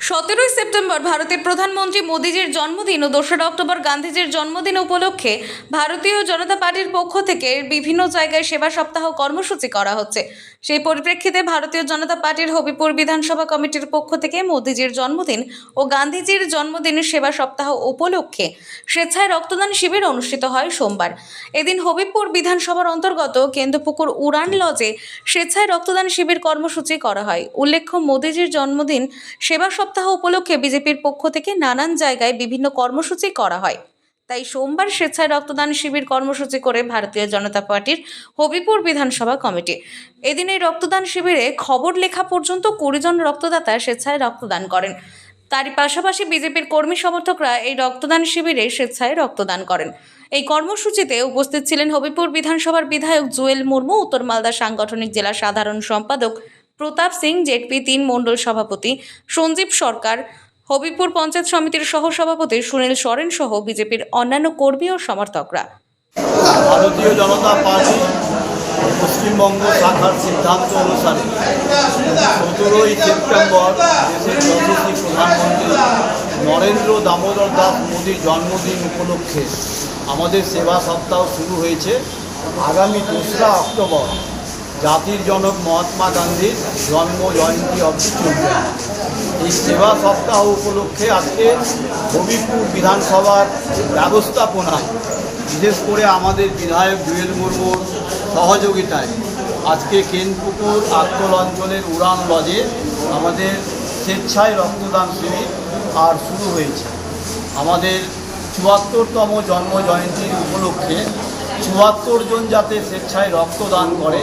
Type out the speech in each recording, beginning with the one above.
সতেরোই সেপ্টেম্বর ভারতের প্রধানমন্ত্রী মোদীজির জন্মদিন ও দোসরা অক্টোবর গান্ধীজির জন্মদিন উপলক্ষে ভারতীয় জনতা পার্টির পক্ষ থেকে বিভিন্ন জায়গায় সেবা সপ্তাহ কর্মসূচি করা হচ্ছে। সেই পরিপ্রেক্ষিতে ভারতীয় জনতা পার্টির হবিপুর বিধানসভা কমিটির পক্ষ থেকে মোদীজির জন্মদিন ও গান্ধীজির জন্মদিনের সেবা সপ্তাহ উপলক্ষে স্বেচ্ছায় রক্তদান শিবির অনুষ্ঠিত হয় সোমবার। এদিন হবিবপুর বিধানসভার অন্তর্গত কেন্দ্রপুকুর উড়ান লজে স্বেচ্ছায় রক্তদান শিবির কর্মসূচি করা হয়। উল্লেখ্য, মোদীজির জন্মদিন সেবা সপ্তাহ উপলক্ষে বিজেপির পক্ষ থেকে নানান জায়গায় বিভিন্ন কর্মসূচি করা হয়। তাই সোমবার স্বেচ্ছায় রক্তদান শিবির কর্মসূচি করে ভারতীয় জনতা পার্টির হবিপুর বিধানসভা কমিটি। এদিন এই রক্তদান শিবিরে খবর লেখা পর্যন্ত কুড়ি জন রক্তদাতা স্বেচ্ছায় রক্তদান করেন। তারই পাশাপাশি বিজেপির কর্মী সমর্থকরা এই রক্তদান শিবিরে স্বেচ্ছায় রক্তদান করেন। এই কর্মসূচিতে উপস্থিত ছিলেন হবিপুর বিধানসভার বিধায়ক জুয়েল মুর্মু, উত্তর মালদা সাংগঠনিক জেলা সাধারণ সম্পাদক প্রতাপ সিং জেটপি তিন মণ্ডল সভাপতি সঞ্জীব সরকার হবিপুর পঞ্চায়েত সমিতির সহসভাপতি সুনীল সরেন সহ বিজেপির অন্যান্য কর্মী ও সমর্থকরা। ভারতীয় জনতা পার্টি পশ্চিমবঙ্গ শাখার সিদ্ধান্ত অনুসারে সতেরোই সেপ্টেম্বর দেশের যশস্বী প্রধানমন্ত্রী নরেন্দ্র দামোদর দাস মোদীর জন্মদিন উপলক্ষে আমাদের সেবা সপ্তাহ শুরু হয়েছে। আগামী দোসরা অক্টোবর জাতির জনক মহাত্মা গান্ধীর জন্ম জয়ন্তী এই সেবা সপ্তাহ উপলক্ষে আজকে হবিপুর বিধানসভার ব্যবস্থাপনায় বিশেষ করে আমাদের বিধায়ক জুয়েল মুর্মুর সহযোগিতায় আজকে কেনপুকুর আত্মল অঞ্চলের উড়ান লজে আমাদের স্বেচ্ছায় রক্তদান শিবির আর শুরু হয়েছে। আমাদের চুয়াত্তরতম জন্ম জয়ন্তীর উপলক্ষে চুয়াত্তর জন যাতে স্বেচ্ছায় রক্তদান করে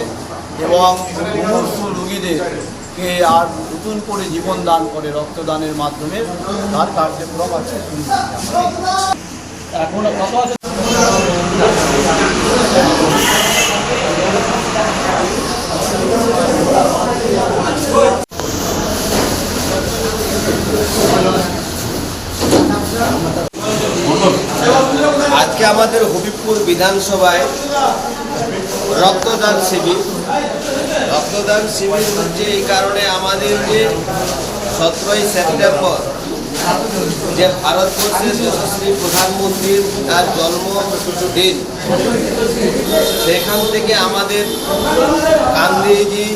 এবং মুমূর্ষু রুগীদেরকে আর নতুন করে জীবন দান করে রক্তদানের মাধ্যমে তার কার্যক্রম আছে। এখন কত আছে আজকে আমাদের হবিবপুর বিধানসভায় রক্তদান শিবির। রক্তদান শিবির হচ্ছে এই কারণে আমাদের যে সতেরোই সেপ্টেম্বর, যে ভারতবর্ষের যশস্বী প্রধানমন্ত্রীর তার জন্মদিন সেখান থেকে আমাদের গান্ধীজি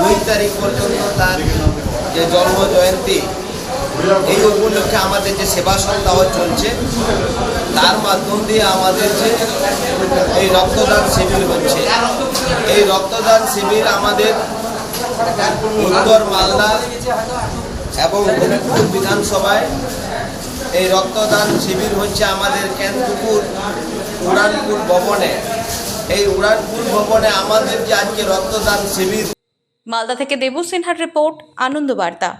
দুই তারিখ পর্যন্ত তার যে জন্ম জয়ন্তী এই উপলক্ষে আমাদের যে সেবা সপ্তাহ চলছে, তার মাধ্যম দিয়ে আমাদের যে এই রক্তদান শিবির হচ্ছে। এই রক্তদান শিবির আমাদের উত্তর মালদা এবং হবিপুর বিধানসভায় এই রক্তদান শিবির হচ্ছে আমাদের কেন্দ্রপুর উড়ানপুর ভবনে। এই উড়ানপুর ভবনে আমাদের যে আজকে রক্তদান শিবির মালদা থেকে দেবু সিনহার রিপোর্ট, আনন্দ বার্তা।